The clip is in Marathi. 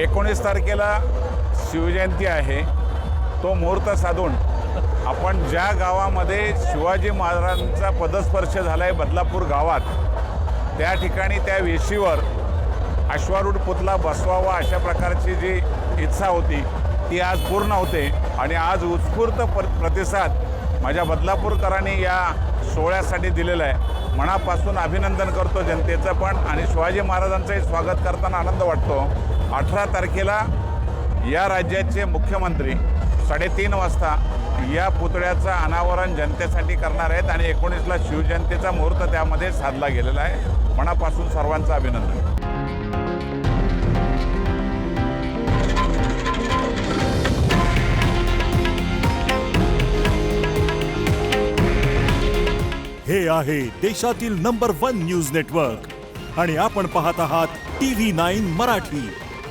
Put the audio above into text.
एकोणीस तारखेला शिवजयंती आहे. तो मुहूर्त साधून आपण ज्या गावामध्ये शिवाजी महाराजांचा पदस्पर्श झाला आहे बदलापूर गावात त्या ठिकाणी त्या वेशीवर अश्वारूढ पुतला बसवावा अशा प्रकारची जी इच्छा होती ती आज पूर्ण होते. आणि आज उत्स्फूर्त प्र प्रतिसाद माझ्या बदलापूरकरांनी या सोहळ्यासाठी दिलेला आहे. मनापासून अभिनंदन करतो जनतेचं पण आणि शिवाजी महाराजांचंही स्वागत करताना आनंद वाटतो. अठरा तारखेला या राज्याचे मुख्यमंत्री साडेतीन वाजता या पुतळ्याचं अनावरण जनतेसाठी करणार आहेत आणि एकोणीसला शिवजयंतीचा मुहूर्त त्यामध्ये साधला गेलेला आहे. मनापासून सर्वांचं अभिनंदन. हे आहे देशातील नंबर वन न्यूज नेटवर्क आणि आपण पाहत आहात टी व्ही नाईन मराठी.